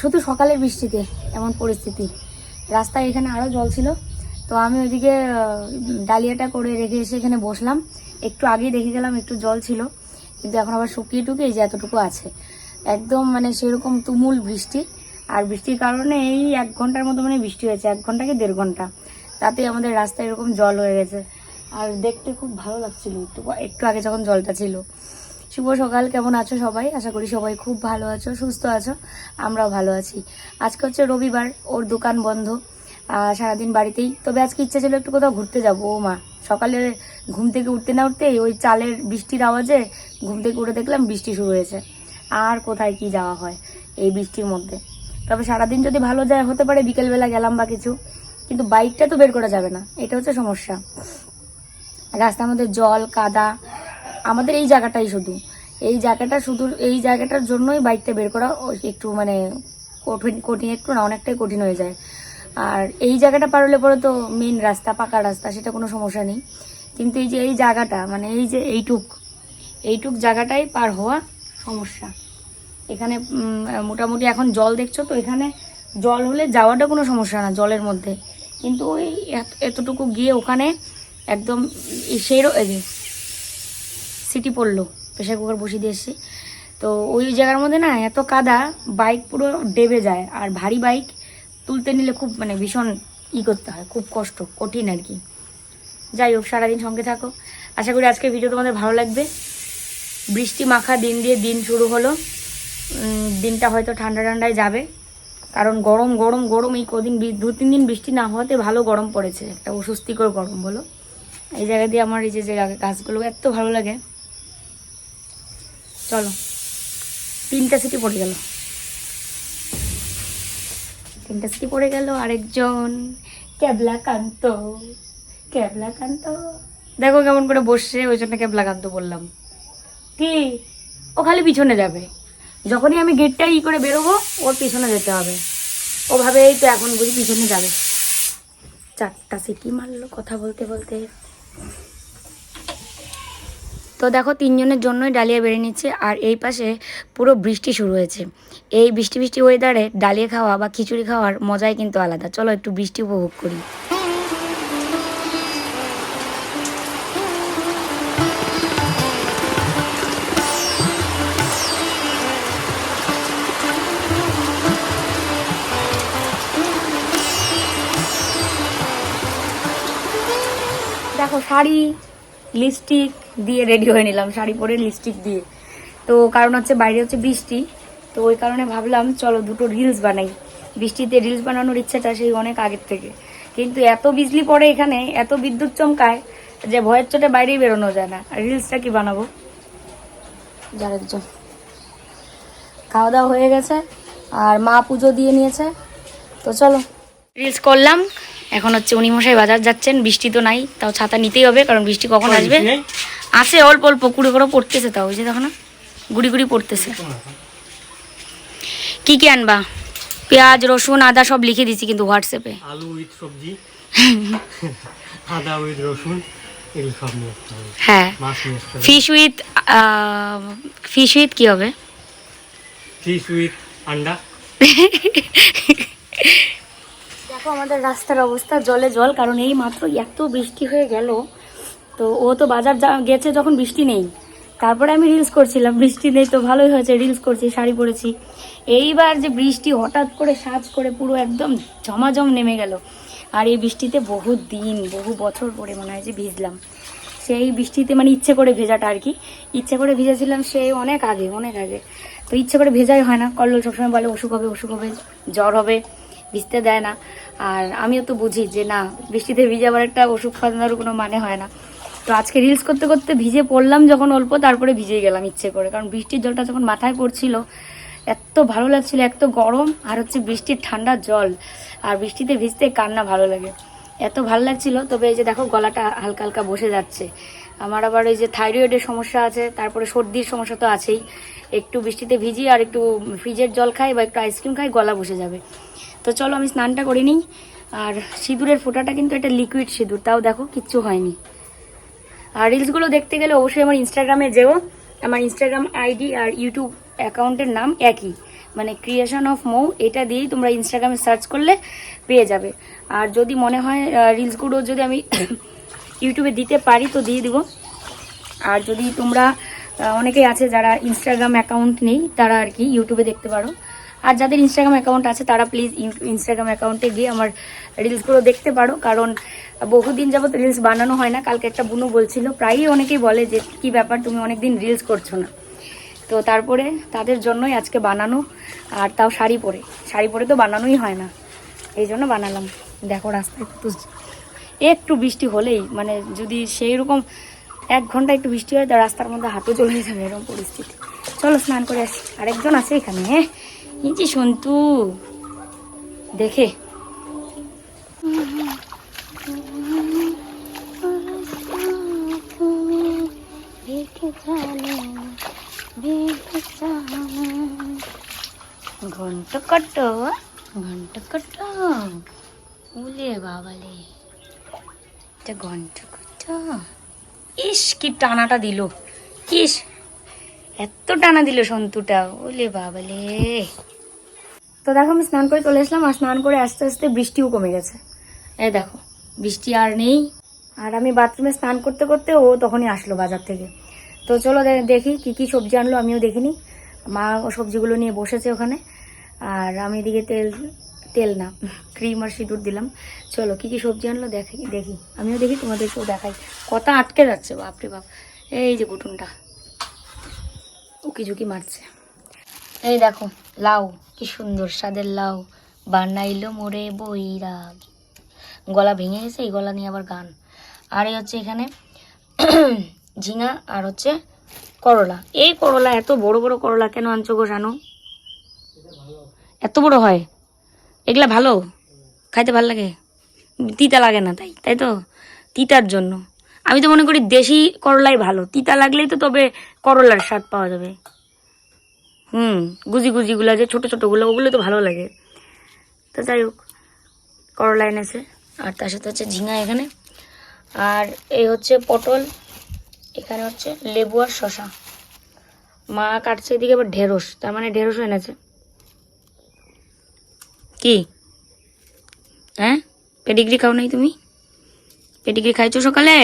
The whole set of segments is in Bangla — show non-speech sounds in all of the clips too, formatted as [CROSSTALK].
শুধু সকালে বৃষ্টিতে, এমন পরিস্থিতি। রাস্তায় এখানে আরও জল ছিল। তো আমি ওইদিকে ডালিয়াটা করে রেখে এসে এখানে বসলাম। একটু আগেই দেখে গেলাম একটু জল ছিল, কিন্তু এখন আবার শুকিয়ে টুকিয়ে যে এতটুকু আছে। একদম মানে সেরকম তুমুল বৃষ্টি। আর বৃষ্টির কারণে এই এক ঘণ্টার মতো মানে বৃষ্টি হয়েছে, এক ঘণ্টা কি দেড় ঘণ্টা। তাতে আমাদের রাস্তায় এরকম জল হয়ে গেছে। আর দেখতে খুব ভালো লাগছিল। একটু একটু আগে যখন জলটা ছিল। শুভ সকাল, কেমন আছো সবাই? আশা করি সবাই খুব ভালো আছো, সুস্থ আছো, আমরাও ভালো আছি। আজকে হচ্ছে রবিবার, ওর দোকান বন্ধ সারাদিন বাড়িতেই। তবে আজকে ইচ্ছা ছিল একটু কোথাও ঘুরতে যাব, ও মা। সকালে ঘুম থেকে উঠতে না উঠতেই ওই চালের বৃষ্টির আওয়াজে ঘুম থেকে উঠে দেখলাম বৃষ্টি শুরু হয়েছে। আর কোথায় কি যাওয়া হয় এই বৃষ্টির মধ্যে। তবে সারাদিন যদি ভালো যায়, হতে পারে বিকেলবেলা গেলাম বা কিছু। কিন্তু বাইকটা তো বের করা যাবে না, এটা হচ্ছে সমস্যা। রাস্তার মধ্যে জল, কাদা আমাদের এই জায়গাটাই শুধু। এই জায়গাটা শুধু, এই জায়গাটার জন্যই বাইকটা বের করা একটু মানে কঠিন কঠিন একটু না, অনেকটাই কঠিন হয়ে যায়। আর এই জায়গাটা পার হলে পরে তো মেন রাস্তা, পাকা রাস্তা, সেটা কোনো সমস্যা নেই। কিন্তু এই যে এই জায়গাটা মানে এই যে এইটুক এইটুক জায়গাটাই পার হওয়া সমস্যা। এখানে মোটামুটি এখন জল দেখছ তো, এখানে জল হলে যাওয়াটা কোনো সমস্যা না জলের মধ্যে। কিন্তু ওই এতটুকু গিয়ে ওখানে একদম সেই সিটি পড়ল প্রেশার কুকার বসিয়ে দিয়ে এসেছি তো ওই জায়গার মধ্যে না এত কাদা বাইক পুরো ডেবে যায়। আর ভারী বাইক তুলতে নিলে খুব মানে ভীষণ ই করতে হয়, খুব কষ্ট, কঠিন আর কি। যাই হোক, সারাদিন সঙ্গে থাকো। আশা করি আজকের ভিডিও তোমাদের ভালো লাগবে। বৃষ্টি মাখা দিন দিয়ে দিন শুরু হলো। দিনটা হয়তো ঠান্ডা ঠান্ডায় যাবে। কারণ গরম গরম গরম এই কদিন দু, তিন দিন বৃষ্টি না হওয়াতে ভালো গরম পড়েছে। একটা অস্বস্তিকর গরম বলো। এই জায়গা দিয়ে আমার এই যে গাছগুলো এত ভালো লাগে। চলো। তিনটা সিটি পড়ে গেল। তিনটা সিটি পড়ে গেল আরেকজন। ক্যাবলা কান্ত। ক্যাবলা কান্ত। দেখো কেমন করে বসছে, ওই জন্য ক্যাবলা কান্ত বললাম। কি? ও খালি পিছনে যাবে। যখনই আমি গেটটা ই করে বেরোবো, ওর পিছনে যেতে হবে। ও ভাবে এই তো এখন বুঝি পিছনে যাবে। চারটা সিটি মারলো কথা বলতে বলতে। তো দেখো, তিনজনের জন্যই ডালিয়া বেড়ে নিচ্ছে আর এই পাশে পুরো বৃষ্টি শুরু হয়েছে। এই বৃষ্টি বৃষ্টি ওয়েদারে ডালিয়া খাওয়া বা খিচুড়ি খাওয়ার মজাই কিন্তু আলাদা। চলো একটু বৃষ্টি উপভোগ করি। দেখো, শাড়ি লিপস্টিক দিয়ে রেডি হয়ে নিলাম, শাড়ি পরে লিপস্টিক দিয়ে। তো কারণ হচ্ছে বাইরে হচ্ছে বৃষ্টি, তো ওই কারণে ভাবলাম চলো দুটো রিলস বানাই। বৃষ্টিতে রিলস বানানোর ইচ্ছাটা সেই অনেক আগের থেকে। কিন্তু এত বিজলি পড়ে এখানে, এত বিদ্যুৎ চমকায় যে ভয়ের চোটে বাইরেই বেরোনো যায় না। রিলসটা কি বানাবো? যার একজন। খাওয়া দাওয়া হয়ে গেছে, আর মা পুজো দিয়ে নিয়েছে, তো চলো। রিলস করলাম এখন হচ্ছে উনি মশাই বাজার যাচ্ছেন বৃষ্টি তো নাই তাও ছাতা নিতেই হবে কারণ বৃষ্টি কখন আসবে? আছে অল্প অল্প কুড়ি করে পড়তেছে তাও ওই যে দেখো না গুড়ি গুড়ি পড়তেছে। কি কি আনবা? পেঁয়াজ রসুন আদা সব লিখে দিছি কিন্তু হোয়াটসঅ্যাপে আলু উইথ সবজি। আদা উইথ রসুন হ্যাঁ। ফিশ উইথ ফিশ উইথ কি হবে? ফিশ উইথ আন্ডা। [LAUGHS] দেখো আমাদের রাস্তার অবস্থা, জলে জল, কারণ এই মাত্র এত বৃষ্টি হয়ে গেল। তো ও তো বাজার গেছে যখন বৃষ্টি নেই। তারপরে আমি রিলস করছিলাম, বৃষ্টি নেই তো ভালোই হয়েছে রিলস করছি, শাড়ি পরেছি। এইবার যে বৃষ্টি হঠাৎ করে সাজ করে পুরো একদম ঝমাঝম নেমে গেল। আর এই বৃষ্টিতে বহু দিন, বহু বছর পরে মনে হয় যে ভিজলাম। সেই বৃষ্টিতে মানে ইচ্ছে করে ভেজাটা আর কি। ইচ্ছে করে ভিজেছিলাম সেই অনেক আগে অনেক আগে। তো ইচ্ছে করে ভেজাই হয় না। কল্লোল সবসময় বলে, অসুখ হবে অসুখ হবে, জ্বর হবে, ভিজতে দেয় না। আর আমিও তো বুঝি যে না, বৃষ্টিতে ভিজাবার একটা ওষুধ খাওয়ানোর কোনো মানে হয় না। তো আজকে রিলস করতে করতে ভিজে পড়লাম যখন অল্প, তারপরে ভিজে গেলাম ইচ্ছে করে। কারণ বৃষ্টির জলটা যখন মাথায় পড়ছিল, এত ভালো লাগছিল, এত গরম, আর হচ্ছে বৃষ্টির ঠান্ডা জল। আর বৃষ্টিতে ভিজতে কান্না ভালো লাগে। এত ভালো লাগছিল, তবে এই যে দেখো গলাটা হালকা হালকা বসে যাচ্ছে। আমার আবার এই যে থাইরয়েডের সমস্যা আছে, তারপরে সর্দির সমস্যা তো আছেই। একটু বৃষ্টিতে ভিজি আর একটু ফ্রিজের জল খাই বা একটু আইসক্রিম খাই, গলা বসে যাবে। তো চলো আমি স্নানটা করে নিই। আর সিঁদুরের ফোঁটাটা কিন্তু এটা লিকুইড সিঁদুর, তাও দেখো কিচ্ছু হয়নি। আর রিলসগুলো দেখতে গেলে অবশ্যই আমার ইনস্টাগ্রামে যেও। আমার ইনস্টাগ্রাম আইডি আর ইউটিউব অ্যাকাউন্টের নাম একই। মানে ক্রিয়েশন অফ মৌ, এটা দিয়েই তোমরা ইনস্টাগ্রামে সার্চ করলে পেয়ে যাবে। আর যদি মনে হয় রিলসগুলো যদি আমি [COUGHS] ইউটিউবে দিতে পারি তো দিয়ে দিব। আর যদি তোমরা অনেকেই আছে যারা ইনস্টাগ্রাম অ্যাকাউন্ট নেই, তারা আর কি ইউটিউবে দেখতে পারো। আর যাদের ইনস্টাগ্রাম অ্যাকাউন্ট আছে, তারা প্লিজ ইনস্টাগ্রাম অ্যাকাউন্টে গিয়ে আমার রিলসগুলো দেখতে পারো। কারণ বহুদিন যাবত রিলস বানানো হয় না। কালকে একটা বুনু বলছিল, প্রায়ই অনেকেই বলে যে, কি ব্যাপার, তুমি অনেকদিন রিলস করছ না? তো তারপরে তাদের জন্যই আজকে বানানো, আর তাও শাড়ি পরে। শাড়ি পরে তো বানানোই হয় না। এই জন্য বানালাম। দেখো রাস্তায় একটু একটু বৃষ্টি হলেই মানে যদি সেই রকম এক ঘণ্টা একটু বৃষ্টি হয়, তা রাস্তার মধ্যে হাঁটু চলে যাবে এরকম পরিস্থিতি। চলো স্নান করে আসি। আরেকজন আছে এখানে হ্যাঁ? নিচি সন্তু, দেখে। ঘন্ট কট ঘন্ট কট, উলে বাবালে। এটা ঘন্ট কট। ইস, কি টানাটা দিল। ইস এত টানা দিল সন্তুটা, ওলে বাবালে। তো দেখো, আমি স্নান করে চলে আসলাম, আর স্নান করে আস্তে আস্তে বৃষ্টিও কমে গেছে। এ দেখো, বৃষ্টি আর নেই। আর আমি বাথরুমে স্নান করতে করতে ও তখনই আসলো বাজার থেকে। তো চলো দেখি কি কি সবজি আনলো, আমিও দেখিনি মা ও সবজিগুলো নিয়ে বসেছে ওখানে। আর আমি এদিকে তেল তেল না, ক্রিম আর সিঁদুর দিলাম। চলো, কি কি সবজি আনলো দেখি দেখি। আমিও দেখি, তোমাদেরকেও দেখাই। কথা আটকে যাচ্ছে, বাপরে বাপ। এই যে কুটুনটা উকি ঝুঁকি মারছে। এই দেখো, লাউ, কি সুন্দর স্বাদের লাউ। বানাইলো মোরে বইরাগ গলা ভেঙে গেছে, এই গলা নিয়ে আবার গান। আর এই হচ্ছে এখানে [CLEARS THROAT] ঝিঙা আর হচ্ছে করলা। এই করলা, এত বড় বড় করলা কেন আনছো গো জানো? এত বড় হয়? এগুলা ভালো? খাইতে ভালো লাগে? তিতা লাগে না তাই তাই তো? তিতার জন্য। আমি তো মনে করি দেশি করলাই ভালো। তিতা লাগলেই তো তবে করলার স্বাদ পাওয়া যাবে। হুম, গুজি গুজিগুলো যে ছোটো ছোটোগুলো, ওগুলো তো ভালো লাগে। তো যাই হোক, করলা এনেছে। আর তার সাথে হচ্ছে ঝিঙা এখানে। আর এই হচ্ছে পটল, এখানে হচ্ছে লেবু আর শশা মা কাটছে এদিকে আবার ঢেঁড়স, তার মানে ঢেঁড়সও এনেছে। কি? হ্যাঁ? পেডিগ্রি খাও নাই তুমি? পেডিগ্রি খাইছো সকালে?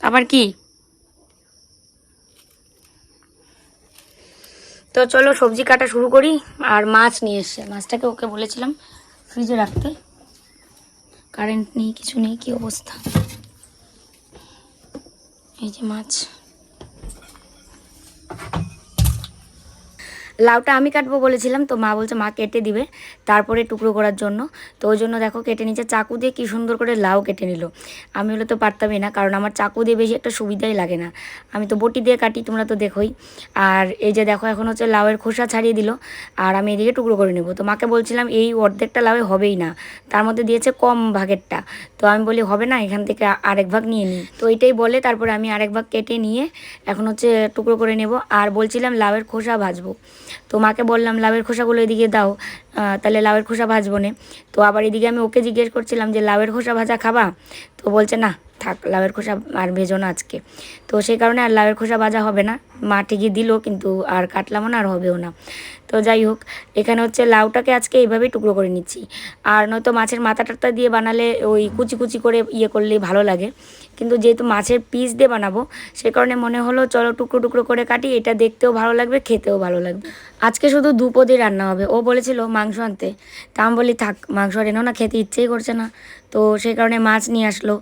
আবার কি? তো চলো সবজি কাটা শুরু করি, আর মাছ নিয়ে এসছে। মাছটাকে ওকে বলেছিলাম ফ্রিজে রাখতে। কারেন্ট নেই, কিছু নেই, কি অবস্থা? এই যে মাছ। লাউটা আমি কাটবো বলেছিলাম, তো মা বলছে মা কেটে দিবে, তারপরে টুকরো করার জন্য। তো ওই জন্য দেখো কেটে নিচ্ছে চাকু দিয়ে কি সুন্দর করে লাউ কেটে নিল। আমি হলে তো পারতামই না, কারণ আমার চাকু দিয়ে বেশি একটা সুবিধাই লাগে না। আমি তো বটি দিয়ে কাটি, তোমরা তো দেখোই। আর এই যে দেখো, এখন হচ্ছে লাউয়ের খোসা ছাড়িয়ে দিল, আর আমি এদিকে টুকরো করে নেব। তো মাকে বলছিলাম, এই অর্ধেকটা লাউয়ে হবেই না, তার মধ্যে দিয়েছে কম ভাগেরটা। তো আমি বলি, হবে না, এখান থেকে আরেক ভাগ নিয়ে নিই তো এটাই বলে, তারপরে আমি আরেক ভাগ কেটে নিয়ে এখন হচ্ছে টুকরো করে নেব। আর বলছিলাম, লাউয়ের খোসা ভাজবো। তো মাকে বললাম, লাউয়ের খোসাগুলো এদিকে দাও তাহলে লাউয়ের খোসা ভাজবো না। তো আবার এদিকে আমি ওকে জিজ্ঞেস করছিলাম যে, লাউয়ের খোসা ভাজা খাবা? তো বলছে, না, থাক, লাউয়ের খোসা আর ভেজো না আজকে। তো সেই কারণে আর লাউয়ের খোসা ভাজা হবে না। মা ঠিকই দিল, কিন্তু আর কাটলামও না, আর হবেও না। তো যাই হোক, এখানে হচ্ছে লাউটাকে আজকে এইভাবেই টুকরো করে নিচ্ছি। আর নয়তো মাছের মাথা টাথা দিয়ে বানালে ওই কুচি কুচি করে ইয়ে করলে ভালো লাগে। কিন্তু যেহেতু মাছের পিস দিয়ে বানাবো, সে কারণে মনে হলো চলো টুকরো টুকরো করে কাটি, এটা দেখতেও ভালো লাগবে, খেতেও ভালো লাগবে। আজকে শুধু দুপদই রান্না হবে। ও বলেছিল মাংস আনতে। তা আমি বলি, থাক, মাংস আর এনেও না, খেতে ইচ্ছেই করছে না। তো সেই কারণে মাছ নিয়ে আসলো।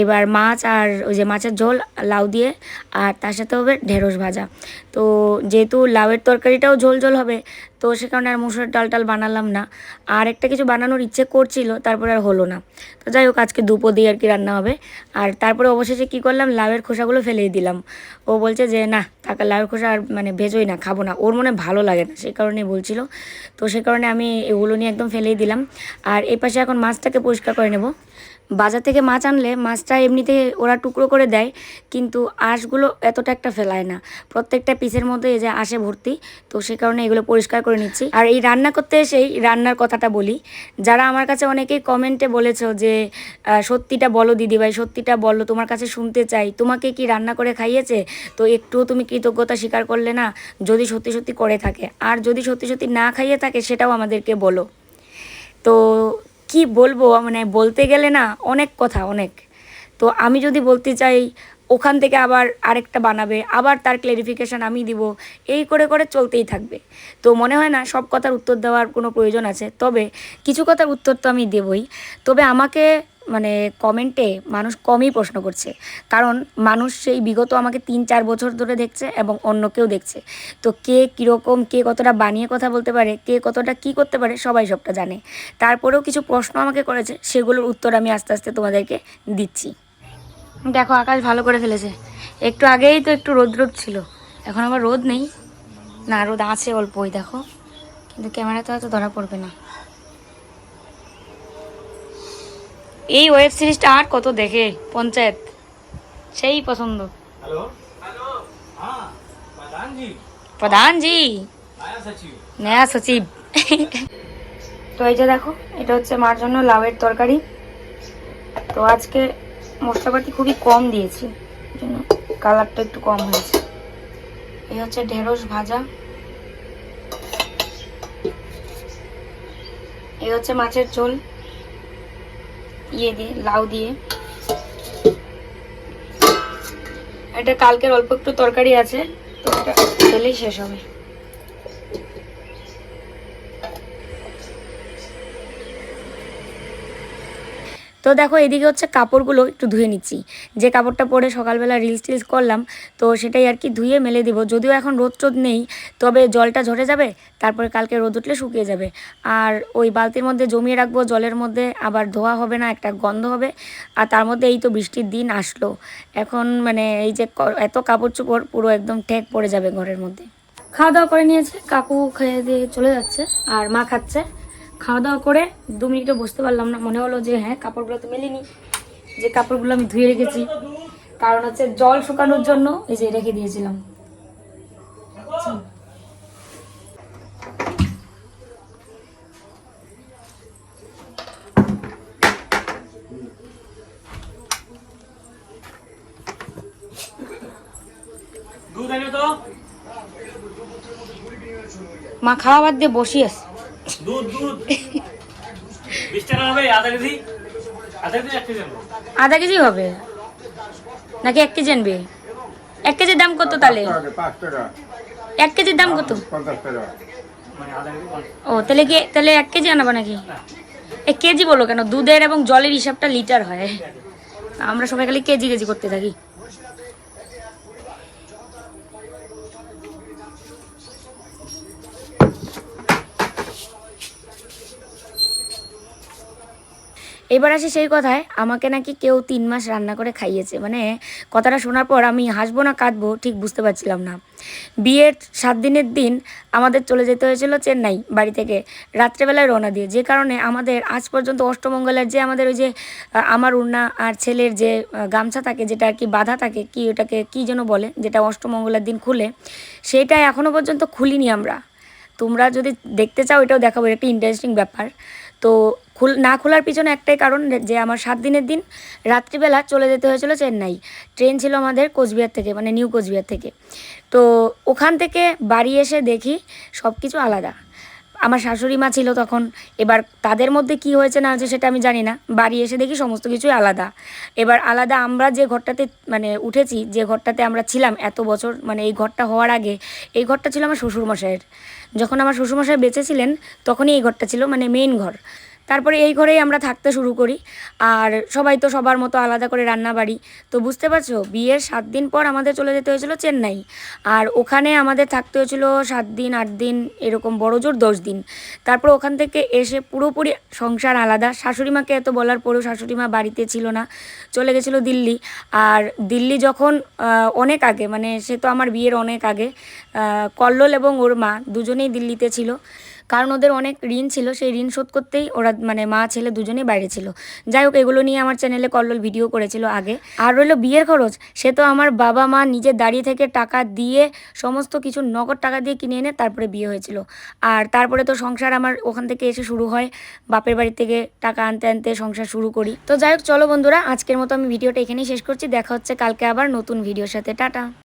এবার মাছ আর ওই যে মাছের ঝোল, লাউ দিয়ে, আর তার সাথে হবে ঢেঁড়স ভাজা। তো যেহেতু লাউয়ের তরকারিটাও ঝোল ঝোল হবে তো সে কারণে আর মুসুরের ডাল টাল বানালাম না। আর একটা কিছু বানানোর ইচ্ছে করছিল, তারপরে আর হলো না। তো যাই হোক, আজকে দুপো দিয়ে আর কি রান্না হবে। আর তারপরে অবশেষে কী করলাম, লাউয়ের খোসাগুলো ফেলেই দিলাম। ও বলছে যে, না থাকা লাউয়ের খোসা আর মানে ভেজোই না, খাব না। ওর মনে ভালো লাগে না সেই কারণে বলছিল। তো সে কারণে আমি এগুলো নিয়ে একদম ফেলেই দিলাম। আর এই পাশে এখন মাছটাকে পরিষ্কার করে নেব। বাজার থেকে মাছ আনলে মাছটা এমনিতে ওরা টুকরো করে দেয়, কিন্তু আঁশগুলো এতটা একটা ফেলায় না। প্রত্যেকটা পিসের মধ্যে এই যে আঁশে ভর্তি, তো সে কারণে এগুলো পরিষ্কার করে নিচ্ছি। আর এই রান্না করতে এসেই রান্নার কথাটা বলি, যারা আমার কাছে অনেকেই কমেন্টে বলেছ যে সত্যিটা বলো দিদিভাই, সত্যিটা বলো, তোমার কাছে শুনতে চাই, তোমাকে কি রান্না করে খাইয়েছে? তো একটুও তুমি কৃতজ্ঞতা স্বীকার করলে না, যদি সত্যি সত্যি করে থাকে। আর যদি সত্যি সত্যি না খাইয়ে থাকে, সেটাও আমাদেরকে বলো। তো কি বলব মানে বলতে গেলে না অনেক কথা অনেক। তো আমি যদি বলতে চাই ওখান থেকে আবার আরেকটা বানাবে, আবার তার ক্লারিফিকেশান আমি দিব, এই করে করে চলতেই থাকবে। তো মনে হয় না সব কথার উত্তর দেওয়ার কোনো প্রয়োজন আছে, তবে কিছু কথার উত্তর তো আমি দেবই। তবে আমাকে মানে কমেন্টে মানুষ কমই প্রশ্ন করছে, কারণ মানুষ সেই বিগত আমাকে তিন চার বছর ধরে দেখছে এবং অন্য কেউ দেখছে। তো কে কীরকম, কে কতটা বানিয়ে কথা বলতে পারে, কে কতটা কি করতে পারে, সবাই সবটা জানে। তারপরেও কিছু প্রশ্ন আমাকে করেছে, সেগুলোর উত্তর আমি আস্তে আস্তে তোমাদেরকে দিচ্ছি। দেখো আকাশ ভালো করে ফেলেছে। একটু আগেই তো একটু রোদ রোদ ছিল। এখন আবার রোদ নেই। না রোদ আছে অল্প ওই দেখো। কিন্তু ক্যামেরা তো এত ধরা পড়বে না। এই ওয়েব সিরিজটা আর কত দেখে পঞ্চায়েত? সেই পছন্দ। হ্যাঁ, প্রধানজি। নয়া সচিব। তো এই যে দেখো এটা হচ্ছে মার জন্য লাউয়ের তরকারি। তো আজকে মশলাপাতি খুবই কম দিয়েছি জন্য কালারটা একটু কম হয়েছে। এই হচ্ছে ঢেঁড়স ভাজা। এই হচ্ছে মাছের ঝোল। ইয়ে দিয়ে, লাউ দিয়ে। এটা কালকের অল্প একটু তরকারি আছে, তো এটা খেলেই শেষ হবে। তো দেখো এদিকে হচ্ছে কাপড়গুলো একটু ধুয়ে নিচ্ছি। যে কাপড়টা পরে সকালবেলা রিলস টিলস করলাম, তো সেটাই আর কি ধুয়ে মেলে দিব। যদিও এখন রোদ টোদ নেই, তবে জলটা ঝরে যাবে, তারপরে কালকে রোদ উঠলে শুকিয়ে যাবে। আর ওই বালতির মধ্যে জমিয়ে রাখব, জলের মধ্যে আবার ধোয়া হবে না, একটা গন্ধ হবে। আর তার মধ্যে এই তো বৃষ্টির দিন আসলো। এখন মানে এই যে এত কাপড় চোপড় পুরো একদম ঠেক পড়ে যাবে ঘরের মধ্যে। খাওয়া দাওয়া করে নিয়েছে, কাকু খেয়ে দিয়ে চলে যাচ্ছে, আর মা খাচ্ছে। খাওয়া দাওয়া করে দু মিনিটও বসতে পারলাম না। মনে হলো যে হ্যাঁ কাপড়গুলো তো মেলিনি। যে কাপড়গুলো আমি ধুয়ে রেখেছি। কারণ হচ্ছে জল শুকানোর জন্য এই যে রেখে দিয়েছিলাম। মা খাওয়া বাদ দিয়ে বসিয়েছে আধা কেজি? আধা কেজি এক কেজি আনব। আধা কেজি হবে? নাকি এক কেজি আনবে? এক কেজির দাম কত তাহলে? এক কেজির দাম কত? মানে আধা কেজি পাঁচ- ও তাহলে কি তাহলে এক কেজি আনাবা নাকি? এক কেজি বলো কেন? দুধের এবং জলের হিসাবটা লিটার হয়। আমরা সবাই খালি কেজি কেজি করতে থাকি। এবার আসে সেই কথায়, আমাকে নাকি কেউ তিন মাস রান্না করে খাইয়েছে। মানে কথাটা শোনার পর আমি হাসবো না কাঁদবো ঠিক বুঝতে পারছিলাম না। বিয়ের সাত দিনের দিন আমাদের চলে যেতে হয়েছিল চেন্নাই বাড়ি থেকে, রাত্রেবেলায় রওনা দিয়ে। যে কারণে আমাদের আজ পর্যন্ত অষ্টমঙ্গলের যে আমাদের ওই যে, আমার উন্না আর ছেলের যে গামছা থাকে, যেটা আর কি বাঁধা থাকে, কি ওটাকে কি যেন বলে, যেটা অষ্টমঙ্গলের দিন খুলে সেটা এখনও পর্যন্ত খুলিনি আমরা। তোমরা যদি দেখতে চাও, এটাও দেখাবো একটা ইন্টারেস্টিং ব্যাপার। তো না খোলার পিছনে একটাই কারণ যে আমার সাত দিনের দিন রাত্রিবেলা চলে যেতে হয়েছিল চেন্নাই। ট্রেন ছিল আমাদের কোচবিহার থেকে মানে নিউ কোচবিহার থেকে। তো ওখান থেকে বাড়ি এসে দেখি সব কিছু আলাদা। আমার শাশুড়ি মা ছিল তখন। এবার তাদের মধ্যে কি হয়েছে না হয়েছে সেটা আমি জানি না। বাড়ি এসে দেখি সমস্ত কিছুই আলাদা। এবার আলাদা আমরা যে ঘরটাতে মানে উঠেছি, যে ঘরটাতে আমরা ছিলাম এত বছর মানে এই ঘরটা হওয়ার আগে, এই ঘরটা ছিল আমার শ্বশুরমশাইয়ের। যখন আমার শ্বশুরমশাই বেঁচে ছিলেন, তখনই এই ঘরটা ছিল মানে মেইন ঘর। তারপরে এই ঘরেই আমরা থাকতে শুরু করি। আর সবাই তো সবার মতো আলাদা করে রান্না বাড়ি তো বুঝতে পারছ? বিয়ের সাত দিন পর আমাদের চলে যেতে হয়েছিল চেন্নাই। আর ওখানে আমাদের থাকতে হয়েছিল সাত দিন, আট দিন, এরকম বড় জোর দশ দিন। তারপর ওখান থেকে এসে পুরোপুরি সংসার আলাদা। শাশুড়ি মাকে এত বলার পরেও শাশুড়ি মা বাড়িতে ছিল না। চলে গেছিল দিল্লি। আর দিল্লি যখন অনেক আগে মানে সে তো আমার বিয়ের অনেক আগে কল্লোল এবং ওর মা দুজনেই দিল্লিতে ছিল। কারণ ওদের অনেক ঋণ ছিল, সেই ঋণ শোধ করতেই ওরা মানে মা, ছেলে দুজনেই বাইরে ছিল। যাই হোক, এগুলো নিয়ে আমার চ্যানেলে কল্লোল ভিডিও করেছিল আগে। আর রইল বিয়ের খরচ, সে তো আমার বাবা মা নিজে দাঁড়িয়ে থেকে টাকা দিয়ে সমস্ত কিছু নগদ টাকা দিয়ে কিনে এনে তারপরে বিয়ে হয়েছিল। আর তারপরে তো সংসার আমার ওখান থেকে এসে শুরু হয়। বাপের বাড়ি থেকে টাকা আনতে আনতে সংসার শুরু করি। তো যাই হোক, চলো বন্ধুরা, আজকের মতো আমি ভিডিওটা এখানেই শেষ করছি। দেখা হচ্ছে কালকে আবার নতুন ভিডিওর সাথে। টাটা।